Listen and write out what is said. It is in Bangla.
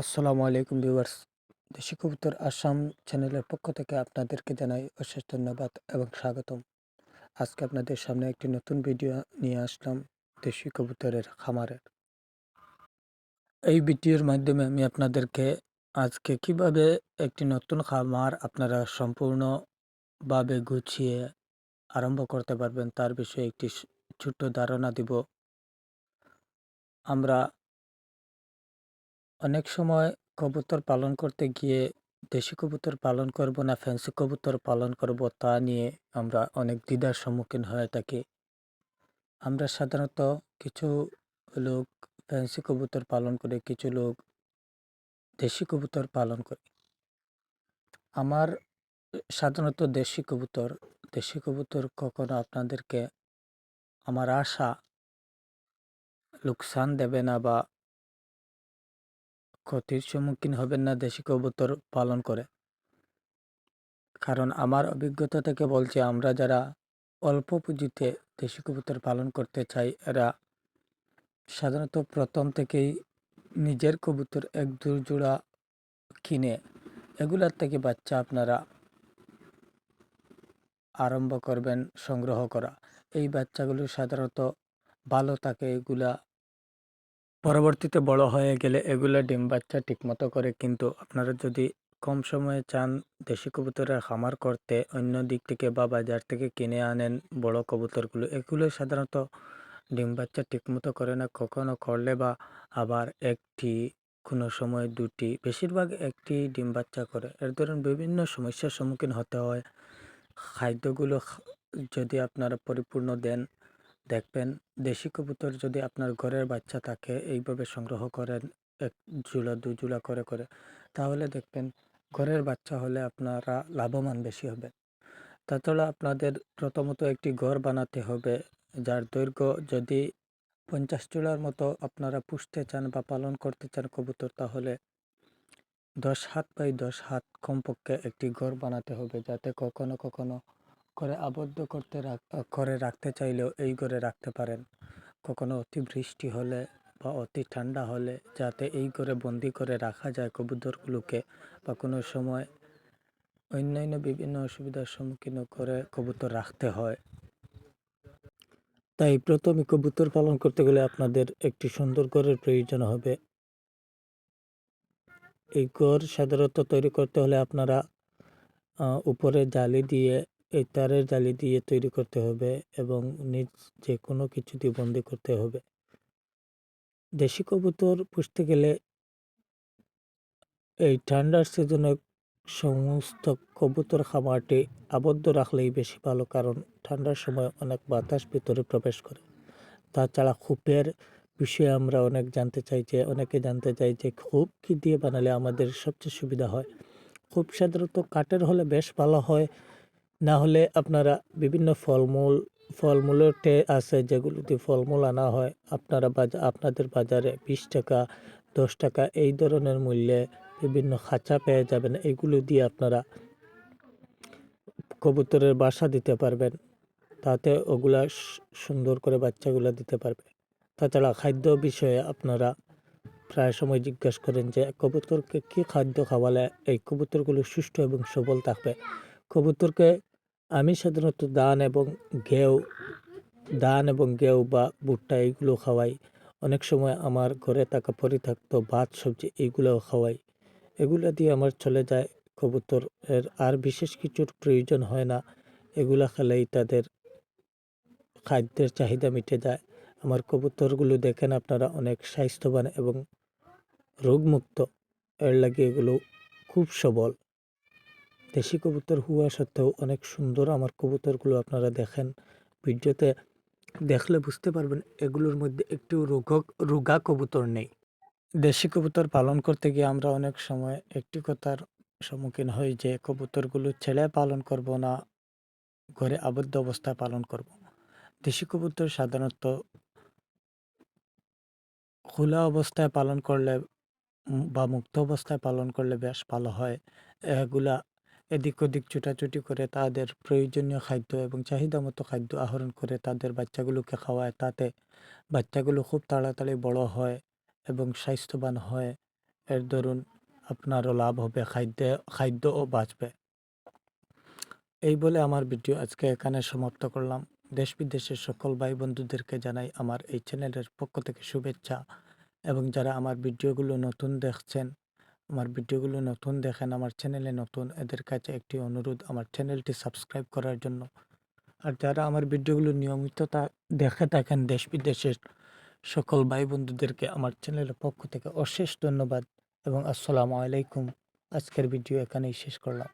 আসসালামু আলাইকুম ভিউয়ার্স। দেশি কবুতর আসাম চ্যানেলের পক্ষ থেকে আপনাদেরকে জানাই অশেষ ধন্যবাদ এবং স্বাগতম। আজকে আপনাদের সামনে একটি নতুন ভিডিও নিয়ে আসলাম দেশি কবুতরের খামারের এই ভিডিওর মাধ্যমে আমি আপনাদেরকে আজকে কীভাবে একটি নতুন খামার আপনারা সম্পূর্ণভাবে গুছিয়ে আরম্ভ করতে পারবেন তার বিষয়ে একটি ছোট্ট ধারণা দিব। আমরা অনেক সময় কবুতর পালন করতে গিয়ে দেশি কবুতর পালন করব না, ফ্যান্সি কবুতর পালন করব তা নিয়ে আমরা অনেক দ্বিধার সম্মুখীন হয়ে থাকি। আমরা সাধারণত কিছু লোক ফ্যান্সি কবুতর পালন করে, কিছু লোক দেশি কবুতর পালন করে। আমার সাধারণত দেশি কবুতর দেশি কবুতর কখনো আপনাদেরকে আমার আশা লোকসান দেবে না বা ক্ষতির সম্মুখীন হবেন না দেশি কবুতর পালন করে। কারণ আমার অভিজ্ঞতা থেকে বলছি, আমরা যারা অল্প পুঁজিতে দেশি কবুতর পালন করতে চাই, এরা সাধারণত প্রথম থেকেই নিজের কবুতর এক দু জোড়া কিনে এগুলার থেকে বাচ্চা আপনারা আরম্ভ করবেন, সংগ্রহ করা। এই বাচ্চাগুলো সাধারণত ভালো থাকে, এগুলা পরবর্তীতে বড় হয়ে গেলে এগুলা ডিম বাচ্চা ঠিকমতো করে কিন্তু আপনারা যদি কম সময়ে চান দেশি কবুতরের খামার করতে, অন্য দিক থেকে বা বাজার থেকে কিনে আনেন বড় কবুতরগুলো, এগুলো সাধারণত ডিম বাচ্চা ঠিকমতো করে না। কখনো করলে বা আবার একটি কোনো সময় দুটি, বেশিরভাগ একটি ডিম বাচ্চা করে। এর ধরুন বিভিন্ন সমস্যার সম্মুখীন হতে হয়। খাদ্যগুলো যদি আপনারা পরিপূর্ণ দেন দেখবেন দেশি কবুতর যদি আপনার ঘরের বাচ্চা থাকে, এইভাবে সংগ্রহ করেন, এক জোড়া দু জোড়া করে করে, তাহলে দেখবেন ঘরের বাচ্চা হলে আপনারা লাভবান বেশি হবে। তাছাড়া আপনাদের প্রথমত একটি ঘর বানাতে হবে, যার দৈর্ঘ্য যদি পঞ্চাশ জোড়ার মতো আপনারা পুষতে চান বা পালন করতে চান কবুতর, তাহলে দশ হাত বাই দশ হাত কমপক্ষে একটি ঘর বানাতে হবে, যাতে কখনো কখনো করে আবদ্ধ করতে করে রাখতে চাইলেও এই ঘরে রাখতে পারেন। কখনো অতি বৃষ্টি হলে বা অতি ঠান্ডা হলে যাতে এই ঘরে বন্দি করে রাখা যায় কবুতরগুলোকে বা কোনো সময় অন্যান্য বিভিন্ন অসুবিধার সম্মুখীন করে কবুতর রাখতে হয়। তাই প্রথমে কবুতর পালন করতে গেলে আপনাদের একটি সুন্দর ঘরের প্রয়োজন হবে। এই ঘর সাধারণত তৈরি করতে হলে আপনারা উপরে জালি দিয়ে এই তারের জালি দিয়ে তৈরি করতে হবে এবং নিজ যে কোনো কিছু দিয়ে বন্দি করতে হবে। দেশি কবুতর পুষতে গেলে এই ঠান্ডার সিজনে সমস্ত কবুতর খামারটি আবদ্ধ রাখলেই বেশি ভালো, কারণ ঠান্ডার সময় অনেক বাতাস ভিতরে প্রবেশ করে। তাছাড়া খুপের বিষয়ে আমরা অনেক জানতে চাই যে, অনেকে জানতে চাই যে খুব কি দিয়ে বানালে আমাদের সবচেয়ে সুবিধা হয়। খুব সাধারণত কাঠের হলে বেশ ভালো হয় না হলে আপনারা বিভিন্ন ফলমূল, ফলমূলের টে আছে যেগুলোতে ফলমূল আনা হয়, আপনারা বাজার আপনাদের বাজারে বিশ টাকা, দশ টাকা এই ধরনের মূল্যে বিভিন্ন খাঁচা পেয়ে যাবেন। এগুলো দিয়ে আপনারা কবুতরের বাসা দিতে পারবেন। তাতে ওগুলা সুন্দর করে বাচ্চাগুলো দিতে পারবে। তাছাড়া খাদ্য বিষয়ে আপনারা প্রায় সময় জিজ্ঞাসা করেন যে, কবুতরকে কী খাদ্য খাওয়ালে এই কবুতরগুলো সুস্থ এবং সবল থাকবে? কবুতরকে আমি সাধারণত ধান এবং ঘেউ ধান এবং ঘেউ বা ভুট্টা এইগুলো খাওয়াই। অনেক সময় আমার ঘরে থাকা পরে পরিত্যক্ত ভাত, সবজি এইগুলোও খাওয়াই। এগুলো দিয়ে আমার চলে যায় কবুতর। এর আর বিশেষ কিছুর প্রয়োজন হয় না। এগুলো খেলেই তাদের খাদ্যের চাহিদা মিটে যায়। আমার কবুতরগুলো দেখেন আপনারা অনেক স্বাস্থ্যবান এবং রোগমুক্ত। এর লাগে এগুলো খুব সবল। দেশি কবুতর হওয়া সত্ত্বেও অনেক সুন্দর আমার কবুতরগুলো আপনারা দেখেন। ভিডিওতে দেখলে বুঝতে পারবেন এগুলোর মধ্যে একটু রোগ রোগা কবুতর নেই। দেশি কবুতর পালন করতে গিয়ে আমরা অনেক সময় একটি কথার সম্মুখীন হই যে কবুতরগুলো ছেলে পালন করব না, ঘরে আবদ্ধ অবস্থায় পালন করব। দেশি কবুতর সাধারণত খোলা অবস্থায় পালন করলে বা মুক্ত অবস্থায় পালন করলে বেশ ভালো হয়। এগুলা এদিক ওদিক ছুটাছুটি করে তাদের প্রয়োজনীয় খাদ্য এবং চাহিদা মতো খাদ্য আহরণ করে তাদের বাচ্চাগুলোকে খাওয়ায়। তাতে বাচ্চাগুলো খুব তাড়াতাড়ি বড় হয় এবং স্বাস্থ্যবান হয়। এর দরুন আপনারও লাভ হবে, খাদ্য, খাদ্যও বাঁচবে। এই বলে আমার ভিডিও আজকে এখানে সমাপ্ত করলাম। দেশ বিদেশের সকল ভাই বন্ধুদেরকে জানাই আমার এই চ্যানেলের পক্ষ থেকে শুভেচ্ছা এবং যারা আমার ভিডিওগুলো নতুন দেখছেন আমার ভিডিওগুলো নতুন দেখেন, আমার চ্যানেলে নতুন, এদের কাছে একটি অনুরোধ, আমার চ্যানেলটি সাবস্ক্রাইব করার জন্য। আর যারা আমার ভিডিওগুলো নিয়মিত তা দেখে থাকেন, দেশ বিদেশের সকল ভাই বন্ধুদেরকে আমার চ্যানেলের পক্ষ থেকে অশেষ ধন্যবাদ এবং আসসালামু আলাইকুম। আজকের ভিডিও এখানেই শেষ করলাম।